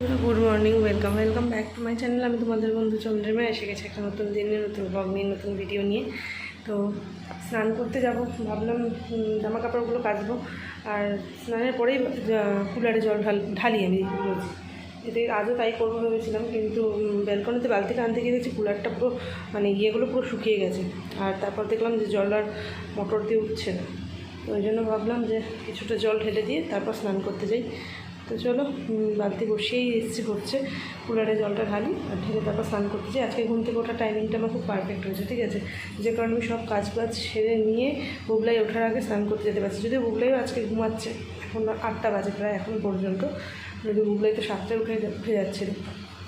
Good morning welcome welcome back to my channel আমি তোমাদের বন্ধু চন্দ্রিমা এসে গেছে একটা নতুন দিনে নতুন ব্লগ নিয়ে, নতুন ভিডিও নিয়ে। তো স্নান করতে যাব, ভাবলাম জামা কাপড়গুলো কাচবো। আর স্নানের পরেই কুলারে জল ঢাল, ঢালি আমি এতে আজও তাই করব ভেবেছিলাম, কিন্তু ব্যালকনিতে বালতিটা আনতে গিয়ে দেখছি কুলারটা পুরো মানে ইয়েগুলো পুরো শুকিয়ে গেছে। আর তারপর দেখলাম যে জল আর মোটর দিয়ে উঠছে না। ওই জন্য ভাবলাম যে কিছুটা জল ঢেলে দিয়ে তারপর স্নান করতে যাই। তো চলো বালতি বসিয়েই এসছি হচ্ছে কুলারে জলটা ঢালি আর ঢেলে তারপর স্নান করতে যাই। আজকে ঘুম থেকে ওঠার টাইমিংটা আমার খুব পারফেক্ট হয়েছে, ঠিক আছে? যে কারণে আমি সব কাজ বাজ সেরে নিয়ে বুবলাই ওঠার আগে স্নান করতে যেতে পারছি। যদিও বুবলাইও আজকে ঘুমাচ্ছে, এখন আটটা বাজে, প্রায় এখন পর্যন্ত। যদি বুবলাই তো সাতটায় উঠে উঠে যাচ্ছিল।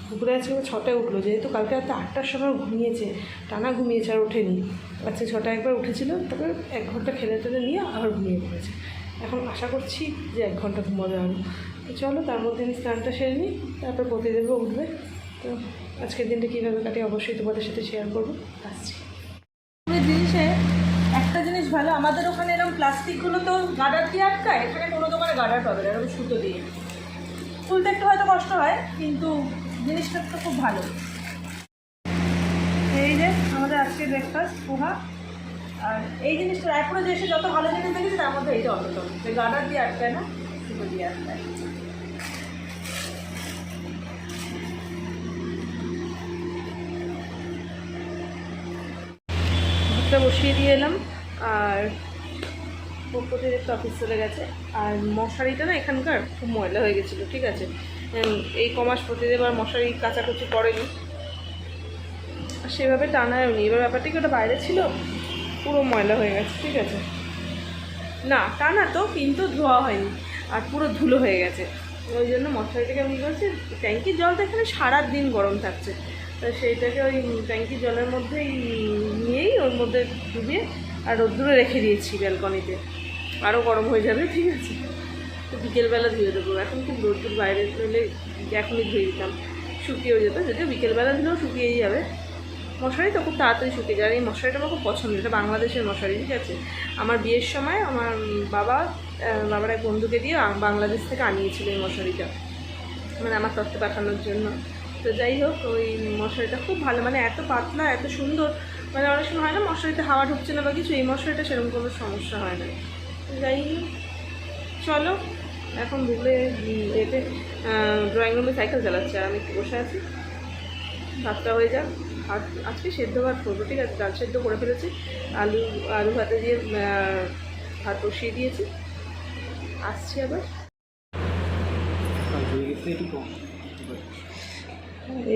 দুপুরে আজকে ছটায় উঠল, যেহেতু কালকে রাতে আটটার সময় ঘুমিয়েছে, টানা ঘুমিয়েছে আর ওঠেনি। আজকে ছটায় একবার উঠেছিল তারপরে এক ঘণ্টা খেলে টেলে নিয়ে আবার ঘুমিয়ে পড়েছে। এখন আশা করছি যে এক ঘণ্টা ঘুমাবে আরও। তো চলো, তার মধ্যে আমি স্নানটা সেরে নিই, তারপর প্রতিদেবও উঠবে। তো আজকের দিনটা কীভাবে কাটি অবশ্যই তোমাদের সাথে শেয়ার করব। আসছি। জিনিসে একটা জিনিস ভালো, আমাদের ওখানে এরকম প্লাস্টিকগুলো তো গাডার দিয়ে আটকায়, এখানে কোনো দোকানে গার্ডার পাবে না, এরকম সুতো দিয়ে। তুলতে একটু হয়তো কষ্ট হয়, কিন্তু জিনিসটা তো খুব ভালো। এই যে আমাদের আজকে ব্রেকফাস্ট পোহা। আর এই জিনিসটা রায়পুরে যে এসে যত ভালো জিনিস দেখেছি, তার মধ্যে এইটা অন্যতম। যে গাডার দিয়ে আটকায় না, সুতো দিয়ে আটকায়। ভাতটা বসিয়ে দিয়ে এলাম, আর প্রতিদিন একটু অফিস চলে গেছে। আর মশারিটা না এখানকার খুব ময়লা হয়ে গেছিল, ঠিক আছে? এই কমাস প্রতিদেব আর মশারি কাচাকুচি করেনি। সেভাবে টানায়ও নি। এবার ব্যাপারটা কি, ওটা বাইরে ছিল? পুরো ময়লা হয়ে গেছে, ঠিক আছে? না, টানা তো, কিন্তু ধোয়া হয়নি। আর পুরো ধুলো হয়ে গেছে। ওই জন্য মশারিটাকে আমি করছি, ট্যাঙ্কির জল তো এখানে সারা দিন গরম থাকছে। তো সেইটাকে ওই ট্যাঙ্কির জলের মধ্যেই ওর মধ্যে ডুবিয়ে আর রোদ্দুরে রেখে দিয়েছি ব্যালকনিতে। আরও গরম হয়ে যাবে, ঠিক আছে? তো বিকেলবেলা ধুয়ে দেবো। এখন খুব রোদ্দুর, বাইরে হলে এখনই ধুয়ে দিতাম। শুকিয়েও যেত, যদিও বিকেলবেলা দিলেও শুকিয়েই যাবে। মশারি তো খুব তাড়াতাড়ি শুকিয়ে যায় এই মশারিটা আমার খুব পছন্দ, এটা বাংলাদেশের মশারি, ঠিক আছে? আমার বিয়ের সময় আমার বাবা বাবার এক বন্ধুকে দিয়ে বাংলাদেশ থেকে আনিয়েছিল এই মশারিটা। মানে আমার তত্ত্ব পাঠানোর জন্য। তো যাই হোক, ওই মশারিটা খুব ভালো মানে এত পাতলা, এত সুন্দর মানে অনেক সময় হয় না মশারিতে হাওয়া ঢুকছে না বা কিছু, এই মশারিটা সেরকম কোনো সমস্যা হয় না। যাই হোক, চলো, এখন বুঝলে এতে ড্রয়িং রুমে সাইকেল চালাচ্ছে, আর আমি একটু বসে আছি। ভাতটা হয়ে যাক। ভাত আজকে সেদ্ধ ভাত করব, ঠিক আছে? ডাল সেদ্ধ করে ফেলেছি। আলু আলু ভাতে দিয়ে ভাত বসিয়ে দিয়েছি। আসছি আবার।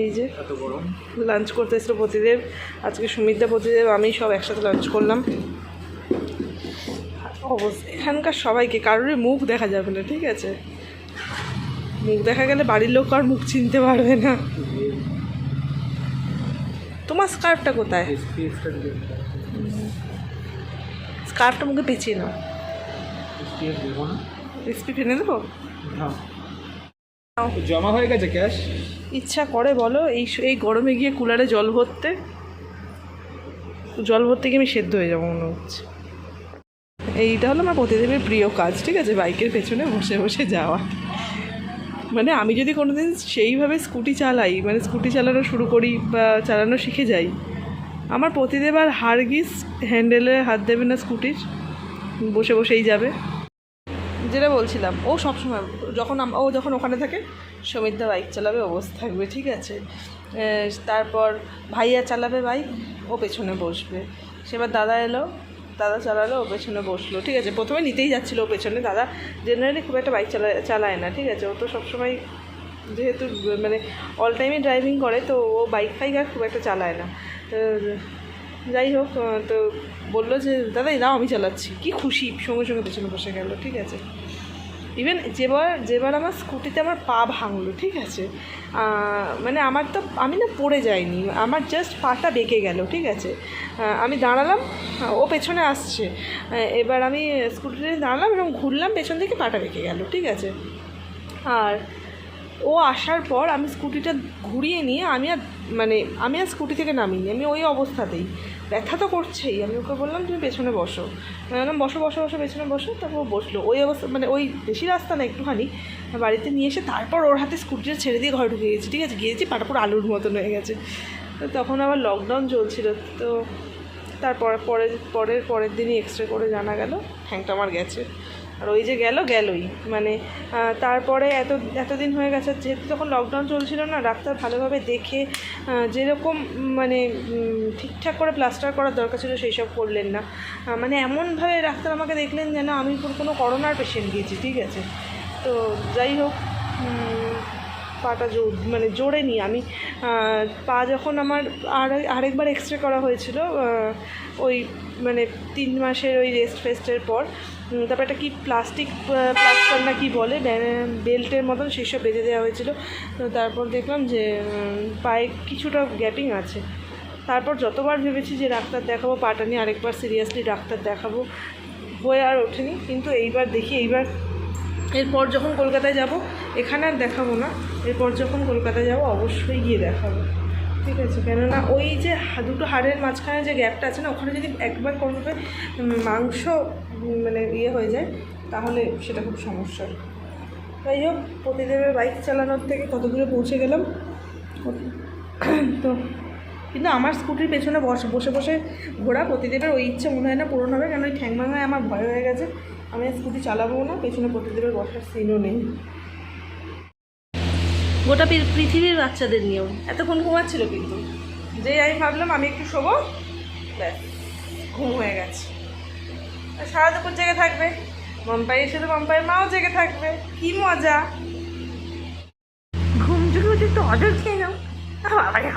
এই যে লাঞ্চ করতে এসেছিল প্রতিদেব। আজকে সুমিত্রা প্রতিদেব আমি সব একসাথে লাঞ্চ করলাম। অবস্থা এখানকার সবাইকে কারোরই মুখ দেখা যাবে না ঠিক আছে? মুখ দেখা গেলে বাড়ির লোক আর মুখ চিনতে পারবে না। তোমার স্কার্ফটা কোথায়? স্কার্ফটা মুখে পেঁচিয়ে নাও। এসপিএস দেবো না। রেসিপি ফেলে দেবো? হ্যাঁ। জমা হয়ে গেছে ক্যাশ ইচ্ছা করে বলো, এই এই গরমে গিয়ে কুলারে জল ভরতে। জল ভরতে গিয়ে আমি সেদ্ধ হয়ে যাব মনে হচ্ছে। এইটা হলো আমার প্রতিদিনের প্রিয় কাজ, ঠিক আছে? বাইকের পেছনে বসে বসে যাওয়া। মানে আমি যদি কোনোদিন সেইভাবে স্কুটি চালাই মানে স্কুটি চালানো শুরু করি বা চালানো শিখে যাই, আমার প্রতিদেব আর হারগিস হ্যান্ডেলে হাত দেবে না স্কুটির, বসে বসেই যাবে। যেটা বলছিলাম, ও সবসময় যখন ও যখন ওখানে থাকে, সমিতদা বাইক চালাবে, ও বসে থাকবে, ঠিক আছে? তারপর ভাইয়া চালাবে বাইক, ও পেছনে বসবে। সেবার দাদা এলো, দাদা চালালো, ও পেছনে বসল, ঠিক আছে? প্রথমে নিতেই যাচ্ছিল ও পেছনে। দাদা জেনারেলি খুব একটা বাইক চালায় চালায় না, ঠিক আছে? ও তো সবসময় যেহেতু মানে অল টাইমে ড্রাইভিং করে, তো ও বাইক ফাইক আর খুব একটা চালায় না। তো যাই হোক তো বলল যে, দাদা দাও আমি চালাচ্ছি। কি খুশি, সঙ্গে সঙ্গে পেছনে বসে গেল, ঠিক আছে? ইভেন যেবার যেবার আমার স্কুটিতে আমার পা ভাঙলো, ঠিক আছে? মানে আমার তো, আমি না পড়ে যাইনি, আমার জাস্ট পাটা বেঁকে গেল, ঠিক আছে? আমি দাঁড়ালাম, ও পেছনে আসছে। এবার আমি স্কুটিতে দাঁড়ালাম এবং ঘুরলাম, পেছন থেকে পাটা বেঁকে গেল, ঠিক আছে? আর ও আসার পর আমি স্কুটিটা ঘুরিয়ে নিয়ে, আমি আর মানে আমি আর স্কুটি থেকে নামিনি, আমি ওই অবস্থাতেই। ব্যথা তো করছেই। আমি ওকে বললাম, তুমি পেছনে বসো। বললাম, বসো বসো বসো, পেছনে বসো। তারপর বসল। ওই অবস্থা মানে ওই বেশি রাস্তা না, একটুখানি। বাড়িতে নিয়ে এসে তারপর ওর হাতে স্কুটিটা ছেড়ে দিয়ে ঘরে ঢুকে গেছি, ঠিক আছে? গিয়েছি, পাটাপুর আলুর মতন হয়ে গেছে। তো তখন আবার লকডাউন চলছিল। তো তারপর, পরের পরের পরের দিনই এক্স রে করে জানা গেল, ঠ্যাংটা আমার গেছে। আর ওই যে গেল, গেলই। মানে তারপরে এত, এতদিন হয়ে গেছে, যেহেতু তখন লকডাউন চলছিল না, ডাক্তার ভালোভাবে দেখে যেরকম মানে ঠিকঠাক করে প্লাস্টার করার দরকার ছিল, সেই সব করলেন না। মানে এমনভাবে ডাক্তার আমাকে দেখলেন যেন আমি পুরো কোনো করোনার পেশেন্ট গিয়েছি ঠিক আছে? তো যাই হোক পাটা জোর মানে জোরে নি আমি। পা যখন আমার আর, আরেকবার এক্স রে করা হয়েছিল ওই মানে তিন মাসের ওই রেস্ট ফেস্টের পর তারপর একটা কি প্লাস্টিক প্লাস্টার না কি বলে বেল্টের মতন সেই সব বেঁধে দেওয়া হয়েছিল। তো তারপর দেখলাম যে পায়ে কিছুটা গ্যাপিং আছে। তারপর যতবার ভেবেছি যে ডাক্তার দেখাবো, পাটা নিয়ে আরেকবার সিরিয়াসলি ডাক্তার দেখাবো, হয়ে আর ওঠেনি। কিন্তু এইবার দেখি, এইবার এরপর যখন কলকাতায় যাব, এখানে আর দেখাবো না, এরপর যখন কলকাতায় যাব, অবশ্যই গিয়ে দেখাবো। ঠিক আছে, কেননা ওই যে দুটো হাড়ের মাঝখানে যে গ্যাপটা আছে না, ওখানে যদি একবার কোনোভাবে মাংস মানে ইয়ে হয়ে যায়, তাহলে সেটা খুব সমস্যা। যাই হোক প্রতিদেবের বাইক চালানোর থেকে কত দূরে পৌঁছে গেলাম। তো, কিন্তু আমার স্কুটির পেছনে বস, বসে বসে ঘোরা প্রতিদেবের ওই ইচ্ছে মনে হয় না পূরণ হবে কেন ওই ঠ্যাং ভাঙায় আমার ভয় হয়ে গেছে। আমি স্কুটি চালাবো না, পেছনে প্রতিদেবের বসার সিনও নেই। গোটা পৃ- পৃথিবীর বাচ্চাদের নিয়েও। এতক্ষণ ঘুমাচ্ছিল কিন্তু। যেই আমি ভাবলাম আমি একটু শোবো ব্যাস ঘুম হয়ে গেছে। সারা দুপুর জেগে থাকবে। মম্পাই এসে তো মম্পাইয়ের মাও জেগে থাকবে। কি মজা। ঘুম চুকে উঠে একটু অর্ডার খেয়ে নাও। খাওয়ালে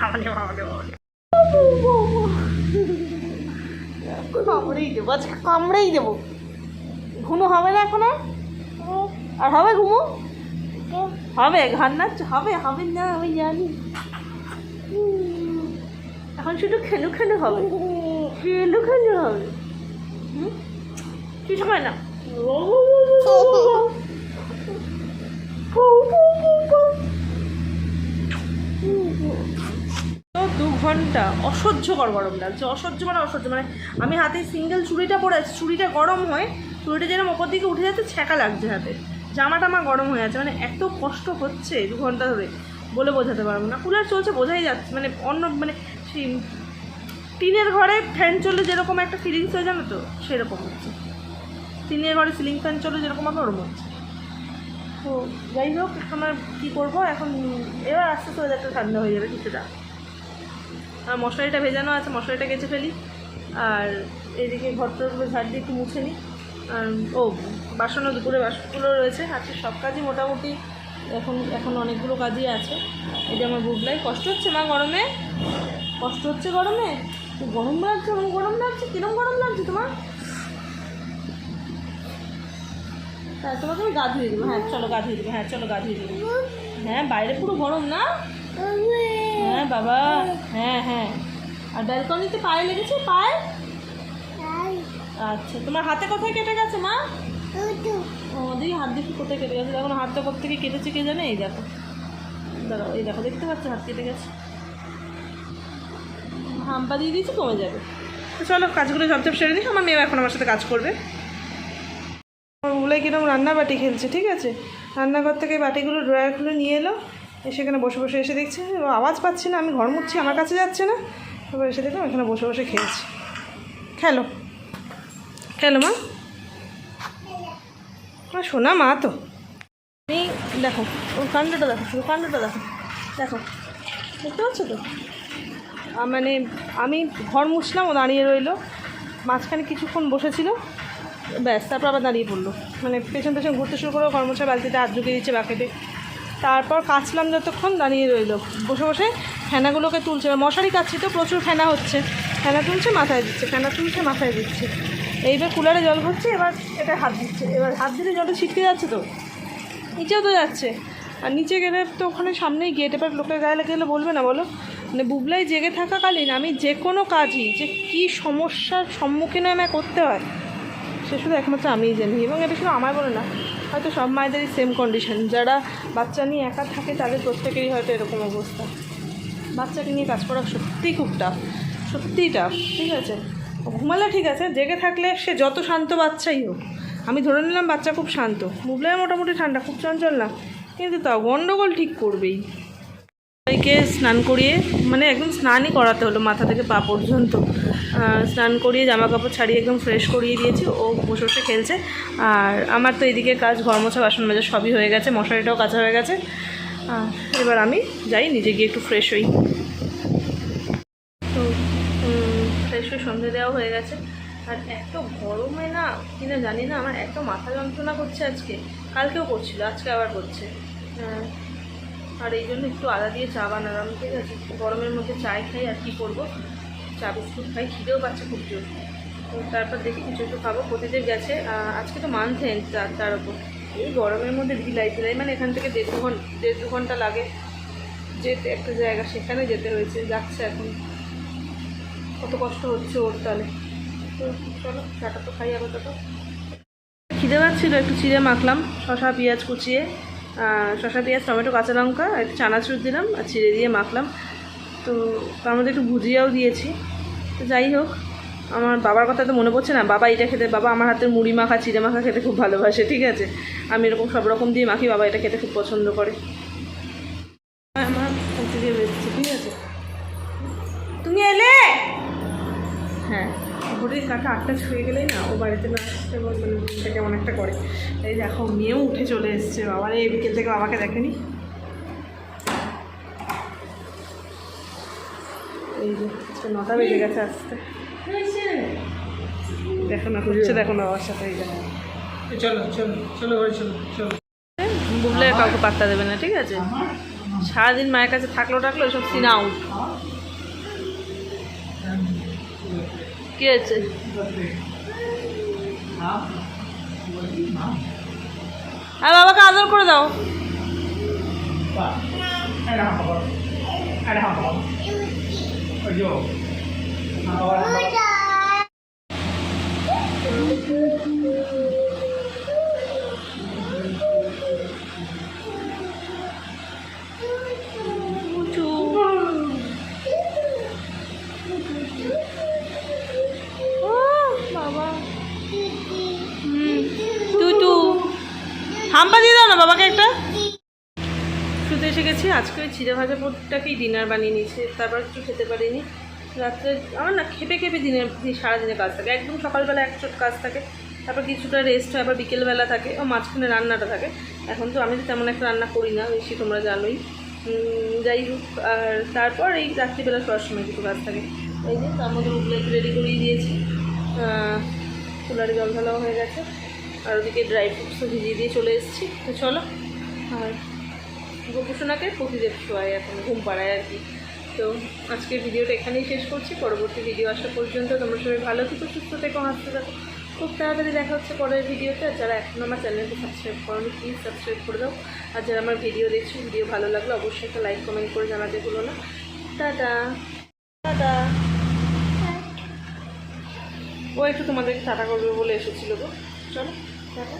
কামড়েই দেবো আজকে কামড়েই দেবো। ঘুমো হবে না এখন? আর হবে ঘুমো? হবে ঘর নাচ হবে হবে না, আমি জানি। এখন শুধু খেলু খেলু হবে। খেলু খেলু হবে? কিছু হয় না? দু ঘণ্টা অসহ্যকর গরম লাগছে, অসহ্য মানে অসহ্য মানে আমি হাতে সিঙ্গেল চুড়িটা পরে আছি, চুড়িটা গরম হয়, চুড়িটা যেরকম ওপর দিকে উঠে যাচ্ছে, ছ্যাঁকা লাগছে হাতে। জামাটা আমার গরম হয়ে আছে মানে এত কষ্ট হচ্ছে দু ঘণ্টা ধরে বলে বোঝাতে পারব না। কুলার চলছে, বোঝাই যাচ্ছে মানে অন্য মানে সেই টিনের ঘরে ফ্যান চললে যেরকম একটা ফিলিংস হয়ে জানো তো, সেরকম হচ্ছে। টিনের ঘরে সিলিং ফ্যান চললে যেরকম হবে, ওরকম হচ্ছে। তো যাই হোক, এখন আর কী করব? এখন এবার আস্তে আস্তে ওয়েদারটা ঠান্ডা হয়ে যাবে কিছুটা। আর মশারিটা ভেজানো আছে, মশারিটা কেচে ফেলি। আর এদিকে ঘরটাগুলো ঝাড় দিয়ে একটু মুছে নিই। ও বাসনও দুপুরে বাসনগুলো রয়েছে আজকে সব কাজই মোটামুটি এখন এখন অনেকগুলো কাজই আছে। এটা আমার বুবলাই কষ্ট হচ্ছে মা গরমে? কষ্ট হচ্ছে গরমে? গরম লাগছে আমার গরম লাগছে? কিরম গরম লাগছে তোমার? হ্যাঁ তোমাকে আমি গা ধুয়ে দেবো। হ্যাঁ চলো গা ধুয়ে দেবো। হ্যাঁ চলো গা ধুয়ে দেবো। হ্যাঁ বাইরে পুরো গরম না? হ্যাঁ বাবা। হ্যাঁ হ্যাঁ। আর ব্যালকনিতে পায়ে লেগেছে? পায়ে? আচ্ছা তোমার হাতে কোথায় কেটে গেছে, মা? ও দেখি হাত দেখি কোথায় কেটে গেছে। দেখো হাতটা কোথা থেকে কেটেছে কে জানে? এই দেখো। দাঁড়াও, এই দেখো, দেখতে পাচ্ছ হাত কেটে গেছে। হাম্পা দিয়ে দিয়েছি, কমে যাবে। চলো, কাজগুলো সবচেয়ে সেরে দিই আমার মেয়েও এখন আমার সাথে কাজ করবে। বলে কিরম রান্না বাটি খেলছে, ঠিক আছে? রান্নাঘর থেকে বাটিগুলো ড্রয়ার খুলে নিয়ে এলো। এসে এখানে বসে বসে এসে দেখছে আওয়াজ পাচ্ছি না, আমি ঘর মুচ্ছি, আমার কাছে যাচ্ছে না। তারপর এসে দেখলাম এখানে বসে বসে খেয়েছি খেলো। খেলো মা। শোনা মা তো। এই দেখো, ওর কাণ্ডটা দেখো, শুধু কাণ্ডটা দেখো। দেখো, দেখতে পাচ্ছ তো? মানে আমি ঘর মুছলাম, ও দাঁড়িয়ে রইল। মাঝখানে কিছুক্ষণ বসেছিল। ব্যাস, তারপর আবার দাঁড়িয়ে পড়ল। মানে পেছন পেছন ঘুরতে শুরু করল, কর্মচার বালতিতে হাত ঢুকিয়ে দিচ্ছে বাকেটে। তারপর কাচলাম যতক্ষণ দাঁড়িয়ে রইল। বসে বসে ফেনাগুলোকে তুলছে। মশারি কাচ্ছি তো, প্রচুর ফেনা হচ্ছে। ফেনা তুলছে, মাথায় দিচ্ছে, ফেনা তুলছে, মাথায় দিচ্ছে। এইবার কুলারে জল ভরছে, এবার এটা হাত দিচ্ছে। এবার হাত দিলে জলটা ছিটকে যাচ্ছে তো। নিচেও তো যাচ্ছে। আর নিচে গেলে তো ওখানে সামনেই গেট এবার লোকের গায়ে লেগে গেলে বলবে না, বলো। মানে বুবলাই জেগে থাকাকালীন আমি যে কোনো কাজই, যে কী সমস্যার সম্মুখীন আমায় করতে হয়, সে শুধু একমাত্র আমিই জানি। এবং এটা শুধু আমার বলে না, হয়তো সব মায়েদেরই সেম কন্ডিশন যারা বাচ্চা নিয়ে একা থাকে, তাদের প্রত্যেকেরই হয়তো এরকম অবস্থা। বাচ্চাকে নিয়ে কাজ করা সত্যিই খুব টাফ সত্যিই টাফ ঠিক আছে? ঘুমালে ঠিক আছে, জেগে থাকলে সে যত শান্ত বাচ্চাই হোক। আমি ধরে নিলাম বাচ্চা খুব শান্ত। বুবলাই মোটামুটি ঠান্ডা, খুব চঞ্চল না। কিন্তু তাও গন্ডগোল ঠিক করবেই। সবাইকে স্নান করিয়ে মানে একদম স্নানই করাতে হলো মাথা থেকে পা পর্যন্ত। স্নান করিয়ে জামা কাপড় ছাড়িয়ে একদম ফ্রেশ করিয়ে দিয়েছি। ও বসে বসে খেলছে। আর আমার তো এদিকে কাজ ঘর মোছা বাসন মাজা সবই হয়ে গেছে। মশারিটাও কাঁচা হয়ে গেছে। এবার আমি যাই, নিজে গিয়ে একটু ফ্রেশ হই তো ফ্রেশ হয়ে হয়ে গেছে। আর এত গরমে না কিনা জানি না আমার এত মাথা যন্ত্রণা করছে আজকে। কালকেও করছিল আজকে আবার করছে। আহ, আর এই জন্য একটু আদা দিয়ে চা বানালাম ঠিক আছে? গরমের মধ্যে চায় খাই আর কি করব? চা বিস্কুট খাই খিদেও পাচ্ছে খুব জোর। তারপর দেখি কিছু একটু খাব। প্রতিদেব গেছে আজকে তো মানতে তার তার ওপর এই গরমের মধ্যে ভিলাই ভিলাই মানে এখান থেকে দেড় দু ঘণ্টা দেড় দু ঘণ্টা লাগে। যেতে একটা জায়গা সেখানে যেতে হয়েছে যাচ্ছে এখন। কত কষ্ট হচ্ছে ওর তাহলে তো চলো, চাটা তো খাই আপাতত। খিদে পাচ্ছিলো, একটু চিড়ে মাখলাম শশা পেঁয়াজ কুচিয়ে শশা পেঁয়াজ, টমেটো, কাঁচা লঙ্কা একটু চানাচুর দিলাম, আর চিড়ে দিয়ে মাখলাম। তো তার মধ্যে একটু ভুজিয়াও দিয়েছি। তো যাই হোক, আমার বাবার কথা তো মনে পড়ছে না, বাবা এটা খেতে, বাবা আমার হাতের মুড়ি মাখা, চিড়ে মাখা খেতে খুব ভালোবাসে, ঠিক আছে? আমি এরকম সব রকম দিয়ে মাখি, বাবা এটা খেতে খুব পছন্দ করে। ঘড়ির কাটা আটটা ছুঁয়ে গেলেই না ও বাড়িতে না আসতে মানে মনটা কেমন একটা করে। এই দেখো মেয়েও উঠে চলে এসছে বাবা। এই বিকেল থেকে বাবাকে দেখেনি? এই যে নটা বেজে গেছে আসতে। দেখো না ঘুরছে দেখো না বাবার সাথে এই দেখো চলো চলো চলো চলো চলো। বুবলে কাউকে পাত্তা দেবে না ঠিক আছে? সারাদিন মায়ের কাছে থাকল টাকলো সব সিন আউট কি হয়েছে আর বাবাকে আদর করে দাও উঁচু। চিড়ে ভাজা পোটটাকেই ডিনার বানিয়ে নিয়েছি, তারপর কিছু খেতে পারিনি। রাত্রে আমার না খেপে খেপে দিনের সারাদিনে কাজ থাকে, একদম সকালবেলা এক চোট কাজ থাকে, তারপর কিছুটা রেস্ট হয়, আবার বিকেলবেলা থাকে, ও মাঝখানে রান্নাটা থাকে। এখন তো আমি তো তেমন একটা রান্না করি না, বেশি তোমরা জানোই। যাই হোক, আর তারপর এই রাত্রিবেলা সবার সময় কিছু কাজ থাকে। এই যে তার মধ্যে উগলে একটু রেডি করিয়ে দিয়েছি। কুলারে জল ঢালাও হয়ে গেছে, আর ওদিকে ড্রাই ফ্রুটসও ভিজিয়ে দিয়ে চলে এসেছি। তো চলো, আর গোপুসোনাকে প্রতিদেব শোয়ায় এখন ঘুম পাড়ায় আর কি। তো আজকের ভিডিওটা এখানেই শেষ করছি। পরবর্তী ভিডিও আসা পর্যন্ত তোমরা সবাই ভালো থেকো, সুস্থ থেকো, হাসতে থাকো। খুব তাড়াতাড়ি দেখা হচ্ছে পরের ভিডিওতে। আর যারা এখন আমার চ্যানেলকে সাবস্ক্রাইব করোনি প্লিজ সাবস্ক্রাইব করে দাও। আর যারা আমার ভিডিও দেখছ, ভিডিও ভালো লাগল অবশ্যই একটা লাইক কমেন্ট করে জানাতে ভুলো না। টাটা। টাটা। ও একটু তোমাদেরকে টাটা করবে বলে এসেছিল গো। চলো, টাটা।